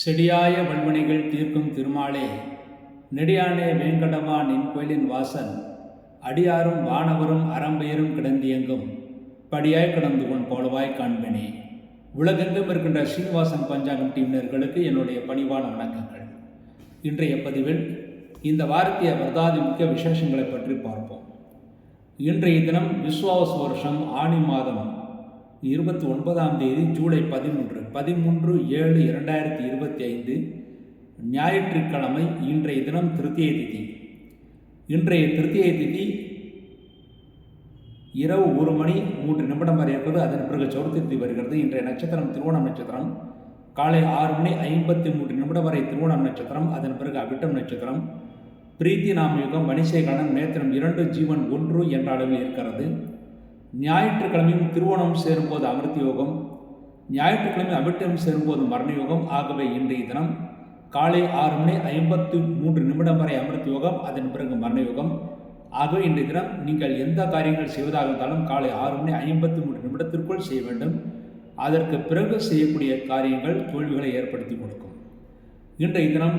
செடியாய வல்வினைகள் தீர்க்கும் திருமாலே நெடியானே வேங்கடமா நின் கோயிலின் வாசன் அடியாரும் வானவரும் அறம்பெயரும் கிடந்தியங்கும். படியாய் கிடந்து கொண் போலவாய் காண்பினே. உலகெங்கும் இருக்கின்ற ஸ்ரீனிவாசன் பஞ்சாங்கம் டீமினர்களுக்கு என்னுடைய பணிவான வணக்கங்கள். இன்றைய பதிவில் இந்த வாரத்திய வரதாதி முக்கிய விசேஷங்களை பற்றி பார்ப்போம். இன்றைய தினம் விஸ்வாவச வருஷம் ஆணி மாதம். இருபத்தி ஒன்பதாம் தேதி ஜூலை பதிமூன்று பதிமூன்று ஏழு இரண்டாயிரத்தி இருபத்தி ஐந்து ஞாயிற்றுக்கிழமை இன்றைய தினம் திருத்திய திதி. இன்றைய திருத்திய திதி இரவு ஒரு மணி மூன்று நிமிடம் வரை இருப்பது அதன் பிறகு சௌர்த்தி வருகிறது. இன்றைய நட்சத்திரம் திருவோணம் நட்சத்திரம். காலை ஆறு மணி ஐம்பத்தி மூன்று நிமிடம் வரை திருவோணம் நட்சத்திரம் அதன் பிறகு அவிட்டம் நட்சத்திரம். பிரீத்தி நாமயுகம் மணிசேகரன் நேத்திரம் இரண்டு ஜீவன் ஒன்று என்ற அளவில் இருக்கிறது. ஞாயிற்றுக்கிழமையும் திருவோணம் சேரும்போது அமிர்த யோகம் ஞாயிற்றுக்கிழமை அவிட்டம் சேரும்போது மரண யோகம் ஆகவே இன்றைய தினம் காலை ஆறு மணி ஐம்பத்தி மூன்று நிமிடம் வரை அமிர்த யோகம் அதன் பிறகு மரண யோகம் ஆகவே இன்றைய தினம் நீங்கள் எந்த காரியங்கள் செய்வதாக இருந்தாலும் காலை ஆறு மணி ஐம்பத்தி மூன்று நிமிடத்திற்குள் செய்ய வேண்டும். அதற்கு பிறகு செய்யக்கூடிய காரியங்கள் தோல்விகளை ஏற்படுத்தி கொடுக்கும். இன்றைய தினம்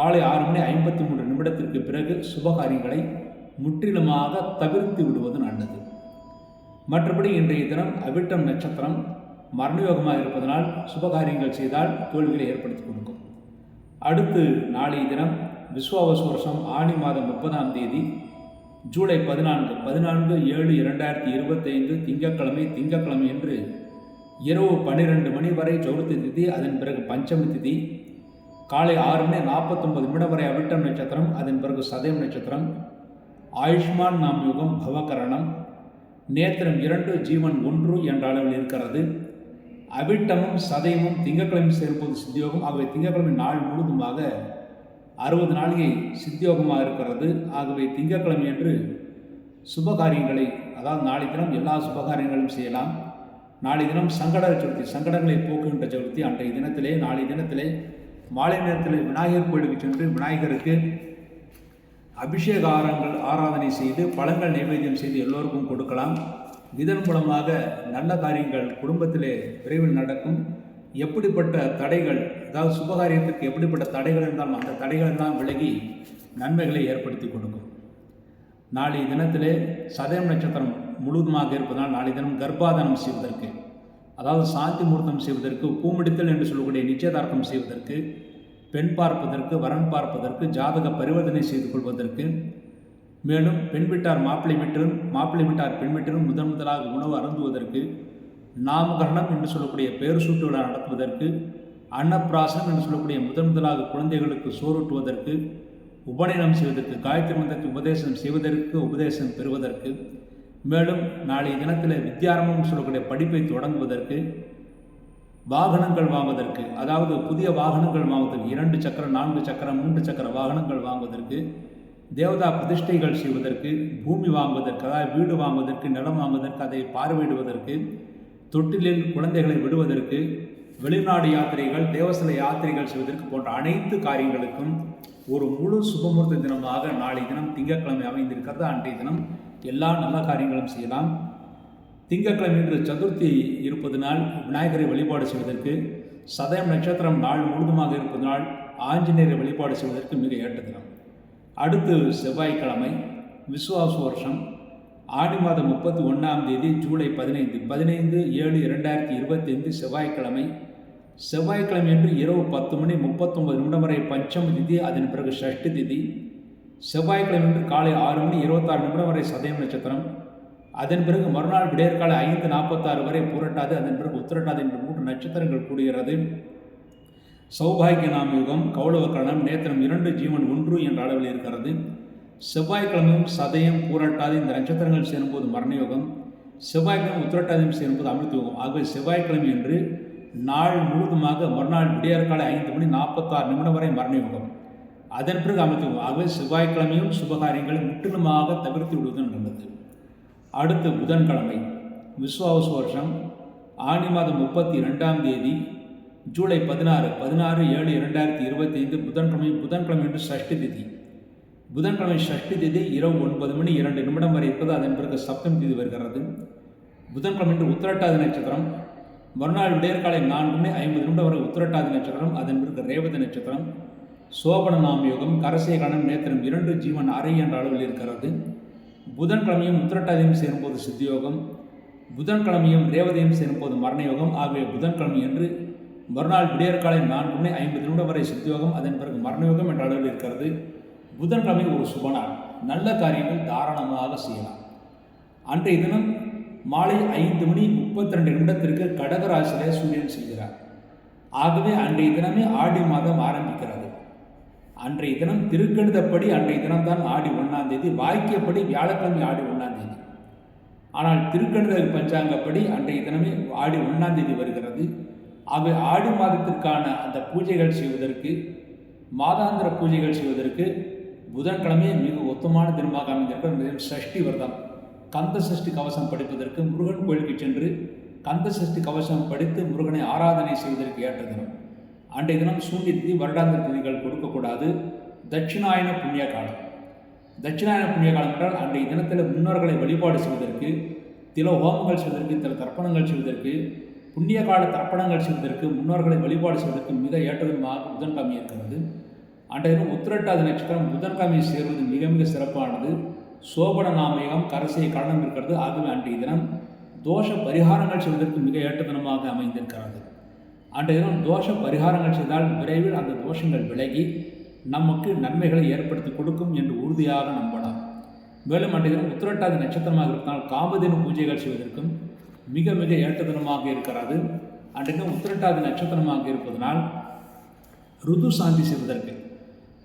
காலை ஆறு மணி ஐம்பத்தி மூன்று நிமிடத்திற்கு பிறகு சுபகாரியங்களை முற்றிலுமாக தவிர்த்து விடுவது நல்லது. மற்றபடி இன்றைய தினம் அவிட்டம் நட்சத்திரம் மரணயோகமாக இருப்பதனால் சுபகாரியங்கள் செய்தால் தோல்விகளை ஏற்படுத்தி கொடுக்கும். அடுத்து நாளைய தினம் விஸ்வாவச வருஷம் ஆணி மாதம் முப்பதாம் தேதி ஜூலை பதினான்கு பதினான்கு ஏழு இரண்டாயிரத்தி இருபத்தைந்து திங்கட்கிழமை திங்கட்கிழமை என்று இரவு பன்னிரெண்டு மணி வரை சௌர்த்தி திதி அதன் பிறகு பஞ்சமி திதி காலை ஆறு மணி நாற்பத்தொன்பது நிமிடம் வரை அவிட்டம் நட்சத்திரம் அதன் பிறகு சதயம் நட்சத்திரம் ஆயுஷ்மான் நாம் யுகம் பவகரணம் நேத்திரம் இரண்டு ஜீவன் ஒன்று என்ற அளவில் இருக்கிறது. அவிட்டமும் சதயமும் திங்கக்கிழமை சேரும்போது சித்தியோகம். ஆகவே திங்கக்கிழமை நாள் முழுதுமாக அறுபது நாளிகை சித்தியோகமாக இருக்கிறது. ஆகவே திங்கட்கிழமை என்று சுபகாரியங்களை அதாவது நாளை தினம் எல்லா சுபகாரியங்களும் செய்யலாம். நாளை தினம் சங்கட சதுர்த்தி சங்கடங்களை போக்குகின்ற சதுர்த்தி அன்றைய தினத்திலே நாளை தினத்திலே மாலை நேரத்தில் விநாயகர் கோயிலுக்கு சென்று விநாயகருக்கு அபிஷேக ஆரங்கள் ஆராதனை செய்து பழங்கள் நைவேத்தியம் செய்து எல்லோருக்கும் கொடுக்கலாம். இதன் மூலமாக நல்ல காரியங்கள் குடும்பத்திலே விரைவில் நடக்கும். எப்படிப்பட்ட தடைகள் அதாவது சுபகாரியத்துக்கு எப்படிப்பட்ட தடைகள் இருந்தாலும் அந்த தடைகள் எல்லாம் விலகி நன்மைகளை ஏற்படுத்தி கொடுக்கும். நாளைய தினத்திலே சதயம் நட்சத்திரம் முழுவதுமாக இருப்பதால் நாளை தினம் கர்ப்பாதானம் செய்வதற்கு அதாவது சாந்தி முகூர்த்தம் செய்வதற்கு பூமிடித்தல் என்று சொல்லக்கூடிய நிச்சயதார்த்தம் செய்வதற்கு பெண் பார்ப்பதற்கு வரன் பார்ப்பதற்கு ஜாதக பரிவர்த்தனை செய்து கொள்வதற்கு. மேலும் பெண் வீட்டார் மாப்பிள்ளை வீட்டிலும் மாப்பிள்ளை வீட்டார் பெண் வீட்டிலும் முதன் முதலாக உணவு அருந்துவதற்கு நாமகரணம் என்று சொல்லக்கூடிய பெயர் சூட்டு விழா நடத்துவதற்கு அன்னப்பிராசனம் என்று சொல்லக்கூடிய முதன் முதலாக குழந்தைகளுக்கு சோறுட்டுவதற்கு உபநயனம் செய்வதற்கு காயத்ரி மந்திரத்தை உபதேசம் செய்வதற்கு உபதேசம் பெறுவதற்கு. மேலும் நாளைய தினத்தில் வித்யாரம்பம் சொல்லக்கூடிய படிப்பை தொடங்குவதற்கு வாகனங்கள் வாங்குவதற்கு அதாவது புதிய வாகனங்கள் வாங்குவதற்கு இரண்டு சக்கரம் நான்கு சக்கரம் மூன்று சக்கர வாகனங்கள் வாங்குவதற்கு தேவதா பிரதிஷ்டைகள் செய்வதற்கு பூமி வாங்குவதற்கு அதாவது வீடு வாங்குவதற்கு நிலம் வாங்குவதற்கு அதை பார்வையிடுவதற்கு தொட்டிலில் குழந்தைகளை விடுவதற்கு வெளிநாடு யாத்திரைகள் தேவசல யாத்திரைகள் செய்வதற்கு போன்ற அனைத்து காரியங்களுக்கும் ஒரு முழு சுபமுகூர்த்த தினமாக நாளை தினம் திங்கட்கிழமை அமைந்திருக்கிறது. அன்றைய தினம் எல்லா நல்ல காரியங்களும் செய்யலாம். திங்கட்கிழமை இன்று சதுர்த்தி இருப்பதனால் விநாயகரை வழிபாடு செய்வதற்கு சதயம் நட்சத்திரம் நாள் முழுதுமாக இருப்பதனால் ஆஞ்சநேயரை வழிபாடு செய்வதற்கு மிக ஏற்ற தினம். அடுத்து செவ்வாய்க்கிழமை விசுவாச வருஷம் ஆடி மாதம் முப்பத்தி ஒன்றாம் தேதி ஜூலை பதினைந்து. பதினைந்து ஏழு இரண்டாயிரத்தி இருபத்தைந்து செவ்வாய்க்கிழமை. செவ்வாய்க்கிழமை என்று இரவு பத்து மணி முப்பத்தொம்பது நிமிடம் வரை பஞ்சம திதி அதன் பிறகு ஷஷ்டி திதி. செவ்வாய்க்கிழமை என்று காலை ஆறு மணி இருபத்தாறு நிமிடம் வரை சதயம் நட்சத்திரம். அதன் பிறகு மறுநாள் விடையற்காலை ஐந்து நாற்பத்தாறு வரை புரட்டாது அதன் பிறகு உத்திரட்டாது என்று மூன்று நட்சத்திரங்கள் கூடுகிறது. சௌபாகிய நாம யுகம் கௌளவக்கரணம் நேத்திரம் இரண்டு ஜீவன் ஒன்று என்ற அளவில் இருக்கிறது. செவ்வாய்க்கிழமையும் சதயம் பூரட்டாது இந்த நட்சத்திரங்கள் சேரும்போது மரணயோகம். செவ்வாய்க்கிழமை உத்திரட்டாதையும் சேரும்போது அமிர்த யோகம் ஆகவே செவ்வாய்க்கிழமை என்று நாள் முழுவதுமாக மறுநாள் விடியற்காலை ஐந்து மணி நாற்பத்தாறு நிமிடம் வரை மரணயோகம். அதன் பிறகு அமிர்த யோகம் ஆகவே செவ்வாய்க்கிழமையும் சுபகாரியங்களை முற்றிலுமாக தவிர்த்து விடுவது நல்லது அடுத்து புதன்கிழமை விஸ்வாவச வருஷம் ஆணி மாதம் முப்பத்தி ரெண்டாம் தேதி ஜூலை பதினாறு பதினாறு ஏழு இரண்டாயிரத்தி இருபத்தி ஐந்து புதன்கிழமை புதன்கிழமை என்று சஷ்டி திதி. புதன்கிழமை சஷ்டி திதி இரவு ஒன்பது மணி இரண்டு நிமிடம் வரை இருப்பது அதன் பிறகு சப்தம் திதி வருகிறது. புதன்கிழமை என்று உத்திரட்டாதி நட்சத்திரம் மறுநாள் விடையற்காலை நான்கு மணி ஐம்பது நிமிடம் வரை உத்திரட்டாதி நட்சத்திரம் அதன் பிறகு ரேவதி நட்சத்திரம் சோபன நாமயோகம் கரசை கணம் நேத்திரம் இரண்டு ஜீவன் அறை என்ற அளவில் இருக்கிறது. புதன்கிழமையும் உத்திரட்டாதியும் சேரும்போது சித்தியோகம் புதன்கிழமையும் ரேவதியும் சேரும்போது மரணயோகம். ஆகிய புதன்கிழமை என்று மறுநாள் விடியற்காலை நான்கு மணி ஐம்பது நிமிடம் வரை சித்தியோகம் அதன் பிறகு மரணயோகம் என்ற அளவில் இருக்கிறது. புதன்கிழமை ஒரு சுபநாள் நல்ல காரியங்கள் தாராளமாக செய்யலாம். அன்றைய தினம் மாலை ஐந்து மணி முப்பத்தி ரெண்டு நிமிடத்திற்கு கடகராசிலே சூரியன் செல்கிறார். ஆகவே அன்றைய தினமே ஆடி மாதம் ஆரம்பிக்கிறது. அன்றைய தினம் திருக்கணிதப்படி அன்றைய தினம்தான் ஆடி ஒன்றாம் தேதி வாக்கியப்படி வியாழக்கிழமை ஆடி ஒன்றாம் தேதி. ஆனால் திருக்கணித பஞ்சாங்கப்படி அன்றைய தினமே ஆடி ஒன்றாம் தேதி வருகிறது. அவை ஆடி மாதத்திற்கான அந்த பூஜைகள் செய்வதற்கு மாதாந்திர பூஜைகள் செய்வதற்கு புதன்கிழமையே மிக ஒத்தமான தினமாக அமைந்திருக்கிறது சஷ்டி விரதம். கந்த சஷ்டி கவசம் படிப்பதற்கு முருகன் கோயிலுக்கு சென்று கந்த சஷ்டி கவசம் படித்து முருகனை ஆராதனை செய்வதற்கு ஏற்ற தினம். அன்றைய தினம் சூரிய திதி வருடாந்திர திதிகள் கொடுக்கக்கூடாது. தட்சிணாயன புண்ணிய காலம். தட்சிணாயன புண்ணிய காலம் என்றால் அன்றைய தினத்தில் முன்னோர்களை வழிபாடு செய்வதற்கு தில ஹோமங்கள் செய்வதற்கு தில தர்ப்பணங்கள் செய்வதற்கு புண்ணிய கால தர்ப்பணங்கள் செய்வதற்கு முன்னோர்களை வழிபாடு செய்வதற்கு மிக ஏற்றதுமாக புதன்காமி இருக்கிறது. அன்றைய தினம் உத்திரட்டாதி நட்சத்திரம் புதன்காமியை சேர்வது மிக மிக சிறப்பானது. சோபன நாமயகம் கரசை கரணம் இருக்கிறது. ஆகவே அன்றைய தினம் தோஷ பரிகாரங்கள் செய்வதற்கு மிக ஏற்ற தினமாக அமைந்திருக்கிறது. அன்றைய தினம் தோஷ பரிகாரங்கள் செய்தால் விரைவில் அந்த தோஷங்கள் விலகி நமக்கு நன்மைகளை ஏற்படுத்தி கொடுக்கும் என்று உறுதியாக நம்பலாம். மேலும் அன்றைய தினம் உத்திரட்டாதி நட்சத்திரமாக இருந்தால் காமதின பூஜைகள் செய்வதற்கும் மிக மிக ஏற்ற தினமாக இருக்கிறது. அன்றைய தினம் உத்திரட்டாதி நட்சத்திரமாக இருப்பதனால் ருது சாந்தி செய்வதற்கு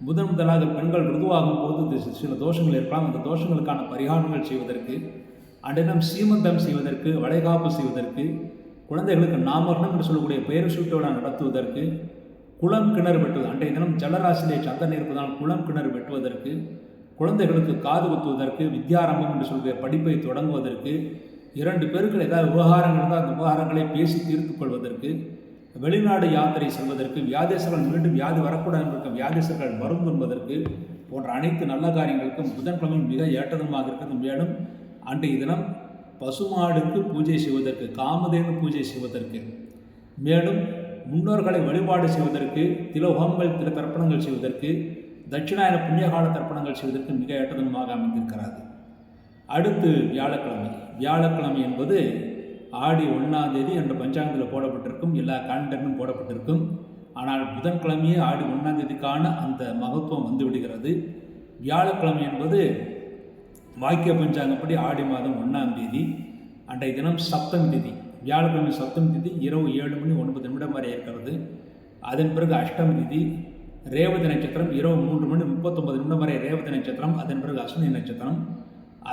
முதன் முதலாக பெண்கள் ருதுவாகும் போது சில தோஷங்கள் இருக்கலாம் அந்த தோஷங்களுக்கான பரிகாரங்கள் செய்வதற்கு அன்றைய சீமந்தம் செய்வதற்கு வளைகாப்பு செய்வதற்கு குழந்தைகளுக்கு நாமரணம் என்று சொல்லக்கூடிய பெயர் சூட்டோட நடத்துவதற்கு குளம் கிணறு வெட்டுவது. அன்றைய தினம் ஜலராசிலே சந்தன் இருப்பதால் குளம் கிணறு வெட்டுவதற்கு குழந்தைகளுக்கு காது குத்துவதற்கு வித்யாரம்பம் என்று சொல்கிற படிப்பை தொடங்குவதற்கு இரண்டு பேருக்கு ஏதாவது விவகாரங்கள் இருந்தால் அந்த விவகாரங்களை பேசி தீர்த்து கொள்வதற்கு வெளிநாடு யாத்திரை செல்வதற்கு வியாதேசர்கள் மீண்டும் வியாதி வரக்கூடாது என்ற வியாதேசர்கள் மருந்து என்பதற்கு போன்ற அனைத்து நல்ல காரியங்களுக்கும் புதன்கிழமை மிக ஏற்றதமாக இருக்கிறது. மேலும் அன்றைய தினம் பசுமாடுக்கு பூஜை செய்வதற்கு காமதேனு பூஜை செய்வதற்கு மேலும் முன்னோர்களை வழிபாடு செய்வதற்கு திலோகங்கள் திரு தில தர்ப்பணங்கள் செய்வதற்கு தட்சிணாயன புண்ணியகால தர்ப்பணங்கள் செய்வதற்கு மிக ஏற்றதமாக அமைந்திருக்கிறது. அடுத்து வியாழக்கிழமை. வியாழக்கிழமை என்பது ஆடி ஒன்றாம் தேதி என்ற பஞ்சாங்கத்தில் போடப்பட்டிருக்கும் எல்லா காலண்டரும் போடப்பட்டிருக்கும். ஆனால் புதன்கிழமையே ஆடி ஒன்றாம் தேதிக்கான அந்த மகத்துவம் வந்துவிடுகிறது வியாழக்கிழமை என்பது வாக்கிய பஞ்சாங்கப்படி ஆடி மாதம் ஒன்றாம் தேதி அன்றைய தினம் சப்தமி திதி வியாழக்கிழமை சப்தம் திதி இரவு ஏழு மணி ஒன்பது நிமிடம் வரை இருக்கிறது. அதன் பிறகு அஷ்டமி திதி ரேவதி நட்சத்திரம் இரவு மூன்று மணி முப்பத்தொன்பது நிமிடம் வரை ரேவதி நட்சத்திரம் அதன் பிறகு அஸ்வினி நட்சத்திரம்.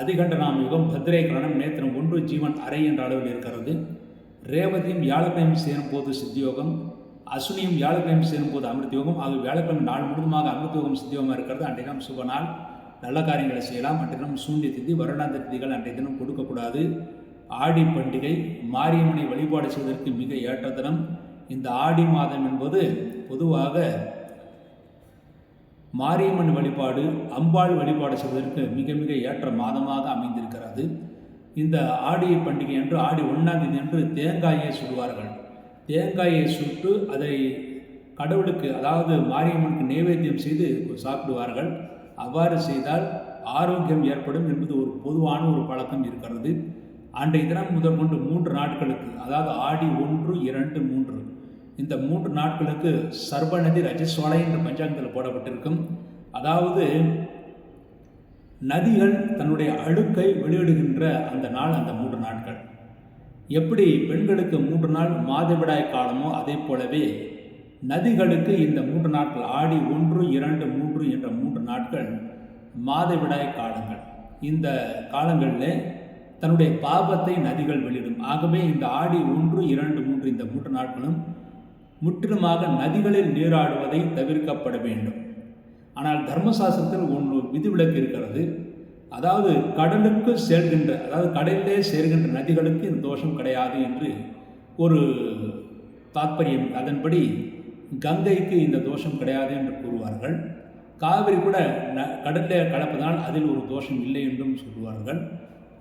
அதிகண்ட நாம் யுகம் பத்ரே கிரணம் நேத்திரம் ஒன்று ஜீவன் அறை என்ற அளவில் இருக்கிறது. ரேவதியும் வியாழக்கிழமை சேரும் போது சித்தியோகம் அஸ்வினியும் வியாழக்கிழமை சேரும்போது அமிர்த யோகம் ஆகிய வியாழக்கிழமை நாள் முழுவதுமாக அமிர்த யோகம் சித்தியோகமாக இருக்கிறது. அன்றைய நாம் சுப நாள். நல்ல காரியங்களை செய்யலாம். அன்றைய தினம் சூன்ய திதி வருடாந்த திதிகள் அன்றைய தினம் கொடுக்கக்கூடாது. ஆடி பண்டிகை மாரியம்மனை வழிபாடு செய்வதற்கு மிக ஏற்ற தினம். இந்த ஆடி மாதம் என்பது பொதுவாக மாரியம்மன் வழிபாடு அம்பாள் வழிபாடு செய்வதற்கு மிக மிக ஏற்ற மாதமாக அமைந்திருக்கிறது. இந்த ஆடி பண்டிகை என்று ஆடி ஒன்றாம் தேதி என்று தேங்காயை சுடுவார்கள். தேங்காயை சுட்டு அதை கடவுளுக்கு அதாவது மாரியம்மனுக்கு நைவேத்தியம் செய்து சாப்பிடுவார்கள். அவ்வாறு செய்தால் ஆரோக்கியம் ஏற்படும் என்பது ஒரு பொதுவான ஒரு பழக்கம் இருக்கிறது. அன்றைய தினம் முதற்கொண்டு மூன்று நாட்களுக்கு அதாவது ஆடி ஒன்று இரண்டு மூன்று. இந்த மூன்று நாட்களுக்கு சர்வநதி ரஜஸ்வலை என்ற பஞ்சாங்கத்தில் போடப்பட்டிருக்கும். அதாவது நதிகள் தன்னுடைய அழுக்கை வெளியிடுகின்ற அந்த நாள் அந்த மூன்று நாட்கள். எப்படி பெண்களுக்கு மூன்று நாள் மாதவிடாய் காலமோ அதே போலவே நதிகளுக்கு இந்த மூன்று நாட்கள் ஆடி ஒன்று இரண்டு மூன்று என்ற மூன்று நாட்கள் மாதவிடாய் காலங்கள். இந்த காலங்களில் தன்னுடைய பாபத்தை நதிகள் வெளியிடும். ஆகவே இந்த ஆடி ஒன்று இரண்டு மூன்று இந்த மூன்று நாட்களும் முற்றிலுமாக நதிகளில் நீராடுவதை தவிர்க்கப்பட வேண்டும். ஆனால் தர்மசாஸ்திரத்தில் ஒன்று விதிவிலக்கு இருக்கிறது. அதாவது கடலுக்கு சேர்கின்ற அதாவது கடலிலே சேர்கின்ற நதிகளுக்கு இந்த தோஷம் கிடையாது என்று ஒரு தாற்பயம் அதன்படி கங்கைக்கு இந்த தோஷம் கிடையாது என்று கூறுவார்கள். காவிரி கூட ந கடலிலே கலப்பதால் அதில் ஒரு தோஷம் இல்லை என்றும் சொல்லுவார்கள்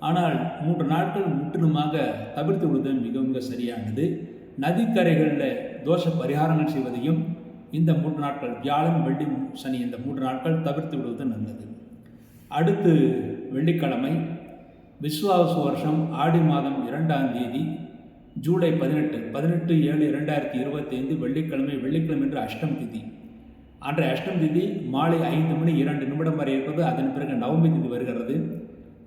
ஆனால் மூன்று நாட்கள் முற்றிலுமாக தவிர்த்து விடுவது மிக மிக சரியானது. நதிக்கரைகளில் தோஷ பரிகாரங்கள் செய்வதையும் இந்த மூன்று நாட்கள் வியாழன் வெள்ளி சனி இந்த மூன்று நாட்கள் தவிர்த்து விடுவது நல்லது. அடுத்து வெள்ளிக்கிழமை விஸ்வாசு வருஷம் ஆடி மாதம் இரண்டாம் தேதி ஜூலை பதினெட்டு பதினெட்டு ஏழு இரண்டாயிரத்தி இருபத்தைந்து வெள்ளிக்கிழமை வெள்ளிக்கிழமை என்று அஷ்டம் திதி. அன்றைய அஷ்டம் திதி மாலை ஐந்து மணி இரண்டு நிமிடம் வரை இருப்பது அதன் பிறகு நவமி திதி வருகிறது.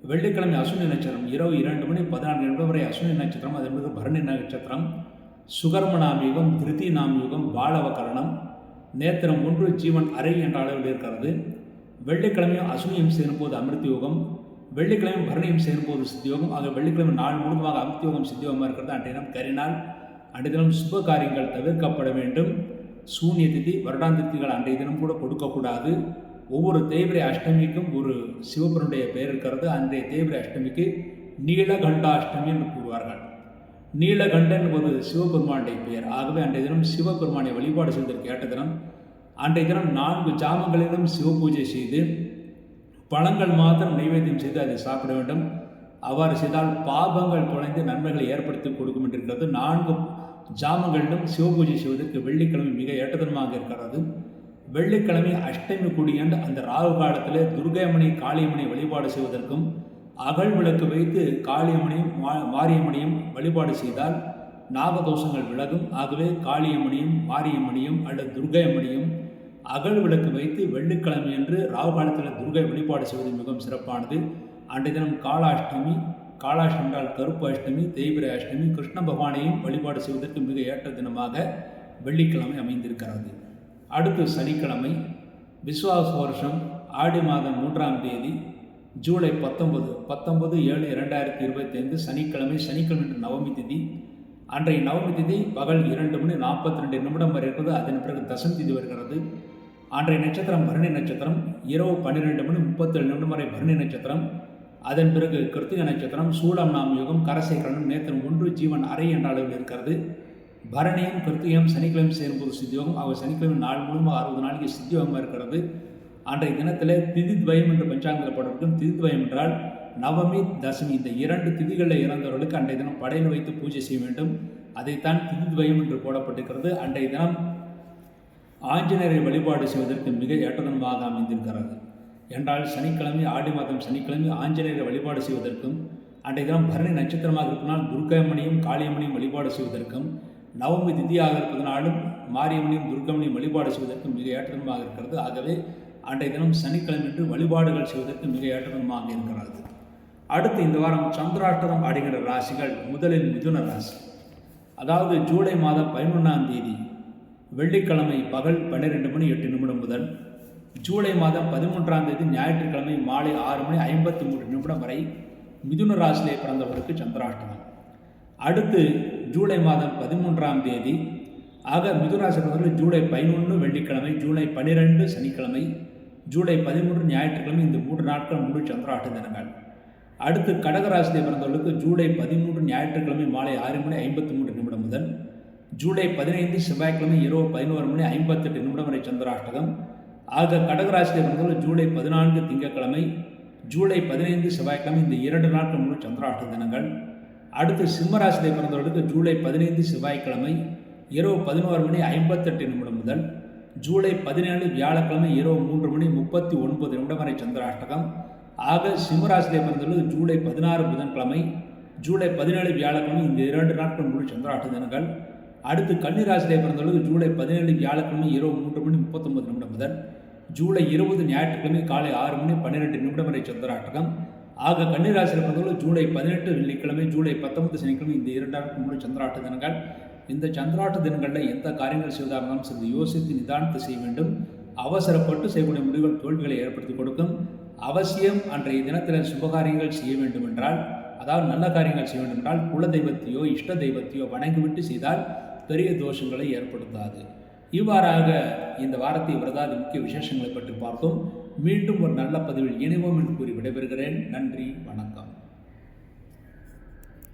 வெள்ளிக்கிழமை அசுனி நட்சத்திரம் இரவு இரண்டு மணி பதினான்கு நிமிடம் வரை அஸ்வினி நட்சத்திரம் அதன் பிறகு பரணி நட்சத்திரம் சுகர்ம திருத்தி திருதி நாமயுகம் பாலவகரணம் நேத்திரம் ஒன்று ஜீவன் அறை என்ற அளவில் இருக்கிறது. வெள்ளிக்கிழமையும் அசுனியும் சேரும் போது அமிர்த யோகம் வெள்ளிக்கிழமை பரணியும் சேரும்போது சித்தியோகம் ஆக வெள்ளிக்கிழமை நாள் முழுவதுமாக அமிர்தயோகம் சித்தியோகமாக இருக்கிறது அன்றைய தினம் கரிநாள். அன்றைய தினம் சுப காரியங்கள் தவிர்க்கப்பட வேண்டும். சூன்ய திதி வருடாந்திருத்திகள் அன்றைய தினம் கூட கொடுக்கக்கூடாது. ஒவ்வொரு தேய்பிரை அஷ்டமிக்கும் ஒரு சிவபெருடைய பெயர் இருக்கிறது. அன்றைய தேய்பிரை அஷ்டமிக்கு நீலகண்டா அஷ்டமி என்று கூறுவார்கள். நீலகண்டன் என்பது சிவபெருமானுடைய பெயர். ஆகவே அன்றைய தினம் சிவபெருமானை வழிபாடு செய்வதற்கு ஏற்ற தினம். அன்றைய தினம் நான்கு ஜாமங்களிலும் சிவ பூஜை செய்து பழங்கள் மாத்திரம் நைவேத்தியம் செய்து அதை சாப்பிட வேண்டும். அவ்வாறு செய்தால் பாபங்கள் தொலைந்து நன்மைகளை ஏற்படுத்தி கொடுக்கும் என்றிருக்கிறது நான்கு ஜாமங்களிலும் சிவபூஜை செய்வதற்கு வெள்ளிக்கிழமை மிக ஏற்றதனமாக இருக்கிறது. வெள்ளிக்கிழமை அஷ்டமி கூடியன்று அந்த ராகு காலத்தில் துர்கையம்மனை காளியம்மனை வழிபாடு செய்வதற்கும் அகல் விளக்கு வைத்து காளியம்மனையும் மாரியம்மனையும் வழிபாடு செய்தால் நாகதோஷங்கள் விலகும். ஆகவே காளியம்மனையும் மாரியம்மனையும் அல்லது துர்கையம்மனையும் அகல் விளக்கு வைத்து வெள்ளிக்கிழமை என்று ராகு காலத்தில் துர்கை வழிபாடு செய்வது மிகவும் சிறப்பானது. அன்றைய தினம் காலாஷ்டமி காலாஷ்டமி என்றால் கருப்பு அஷ்டமி தேய்பிரை அஷ்டமி கிருஷ்ண பகவானையும் வழிபாடு செய்வதற்கு மிக ஏற்ற தினமாக வெள்ளிக்கிழமை அமைந்திருக்கிறது. அடுத்து சனிக்கிழமை விஸ்வாச வருஷம் ஆடி மாதம் மூன்றாம் தேதி ஜூலை பத்தொன்பது பத்தொன்பது ஏழு இரண்டாயிரத்தி இருபத்தி ஐந்து சனிக்கிழமை சனிக்கிழமை நவமி திதி. அன்றைய நவமி திதி பகல் இரண்டு மணி நாற்பத்தி ரெண்டு நிமிடம் வரை இருக்கிறது. அதன் பிறகு தசம் திதி வருகிறது. அன்றைய நட்சத்திரம் பரணி நட்சத்திரம் இரவு பன்னிரெண்டு மணி முப்பத்தேழு நிமிடம் வரை பரணி நட்சத்திரம். அதன் பிறகு கிருத்திக நட்சத்திரம் சூடம் நாம் யுகம் கரசேகரனும் நேத்திரம் ஒன்று ஜீவன் அறை என்ற அளவில் இருக்கிறது. பரணியும் கிருத்திகம் சனிக்கிழமை சேரும்போது சித்தியோகம் அவர் சனிக்கிழமை நாள் முழுவதும் அறுபது நாளைக்கு சித்தியோகமாக இருக்கிறது. அன்றைய தினத்தில் திதித்வயம் என்று பஞ்சாங்கத்தில் போட்டிருக்கும் திதித்வயம் என்றால் நவமி தசமி இந்த இரண்டு திதிகளில் இறந்தவர்களுக்கு அன்றைய தினம் படையில் வைத்து பூஜை செய்ய வேண்டும். அதைத்தான் திதித்வயம் என்று போடப்பட்டிருக்கிறது. அன்றைய தினம் ஆஞ்சநேயரை வழிபாடு செய்வதற்கு மிக ஏற்றதனமாக அமைந்திருக்கிறது. என்றால் சனிக்கிழமை ஆடி மாதம் சனிக்கிழமை ஆஞ்சநேயரை வழிபாடு செய்வதற்கும் அன்றைய தினம் பரணி நட்சத்திரமாக இருப்பதனால் துர்க்கையம்மனையும் காளியம்மனையும் வழிபாடு செய்வதற்கும் நவமி திதியாக இருப்பதனாலும் மாரியம்மனையும் துர்க்கம்மனையும் வழிபாடு செய்வதற்கும் மிக ஏற்றதனமாக இருக்கிறது. ஆகவே அன்றைய தினம் சனிக்கிழமையன்று வழிபாடுகள் செய்வதற்கு மிக ஏற்றதனமாக இருக்கிறது. அடுத்து இந்த வாரம் சந்திராஷ்டரம் ஆடுகின்ற ராசிகள் முதலில் மிதுன ராசி. அதாவது ஜூலை மாதம் பதினொன்றாம் தேதி வெள்ளிக்கிழமை பகல் பன்னிரெண்டு மணி எட்டு நிமிடம் முதல் ஜூலை மாதம் பதிமூன்றாம் தேதி ஞாயிற்றுக்கிழமை மாலை ஆறு மணி ஐம்பத்தி மூன்று நிமிடம் வரை மிதுன ராசியிலே பிறந்தவருக்கு சந்திராஷ்டமம். அடுத்து ஜூலை மாதம் பதிமூன்றாம் தேதி ஆக மிதுராசி பிறந்தவர்கள் ஜூலை பதினொன்று வெள்ளிக்கிழமை ஜூலை பன்னிரெண்டு சனிக்கிழமை ஜூலை பதிமூன்று ஞாயிற்றுக்கிழமை இந்த மூன்று நாட்கள் முழு சந்திராஷ்ட தினங்கள். அடுத்து கடகராசியை பிறந்தவர்களுக்கு ஜூலை பதிமூன்று ஞாயிற்றுக்கிழமை மாலை ஆறு மணி ஐம்பத்தி மூன்று நிமிடம் முதல் ஜூலை பதினைந்து செவ்வாய்க்கிழமை இரவு பதினோரு மணி ஐம்பத்தெட்டு நிமிடம் வரை சந்திராஷ்டகம். ஆக கடகராசியில் பிறந்தவர்கள் ஜூலை பதினான்கு திங்கட்கிழமை ஜூலை பதினைந்து செவ்வாய்க்கிழமை இந்த இரண்டு நாட்கள் முழு சந்திராஷ்ட தினங்கள். அடுத்து சிம்மராசியை பிறந்தவர்களுக்கு ஜூலை பதினைந்து செவ்வாய்க்கிழமை இரவு பதினோரு மணி ஐம்பத்தெட்டு நிமிடம் முதல் ஜூலை பதினேழு வியாழக்கிழமை இரவு மூன்று மணி முப்பத்தி ஒன்பது நிமிடம் வரை சந்திராஷ்டகம். ஆக சிம்மராசியை பிறந்தவர்களுக்கு ஜூலை பதினாறு புதன்கிழமை ஜூலை பதினேழு வியாழக்கிழமை இந்த இரண்டு நாட்கள் முழு சந்திராஷ்ட தினங்கள். அடுத்து கன்னிராசிலே பிறந்தவர்களுக்கு ஜூலை பதினேழு வியாழக்கிழமை இரவு மூன்று மணி முப்பத்தொன்பது நிமிடம் முதல் ஜூலை இருபது ஞாயிற்றுக்கிழமை காலை ஆறு மணி பன்னிரெண்டு நிமிடம் வரை சந்திராட்டகம். ஆக கன்னிராசியில் பிறந்தவர்கள் ஜூலை பதினெட்டு வெள்ளிக்கிழமை ஜூலை பத்தொன்பது சனிக்கிழமை இந்த இரண்டாயிரத்தி மூணு சந்திராட்ட தினங்கள். இந்த சந்திராட்ட தினங்களில் எந்த காரியங்கள் செய்வதாக இருந்தாலும் சிறிது யோசித்து நிதானத்தை செய்ய வேண்டும். அவசரப்பட்டு செய்யக்கூடிய முடிவுகள் தோல்விகளை ஏற்படுத்தி கொடுக்கும். அவசியம் அன்றைய தினத்தில் சுபகாரியங்கள் செய்ய வேண்டும் என்றால் அதாவது நல்ல காரியங்கள் செய்ய வேண்டும் என்றால் குல தெய்வத்தையோ இஷ்ட தெய்வத்தையோ வணங்கிவிட்டு செய்தால் பெரிய தோஷங்களை ஏற்படுத்தாது. இவ்வாறாக இந்த வாரத்தை விரதாதி முக்கிய விசேஷங்களை பற்றி பார்த்தோம். மீண்டும் ஒரு நல்ல பதிவில் இணைவோம் என்று கூறி விடைபெறுகிறேன். நன்றி வணக்கம்.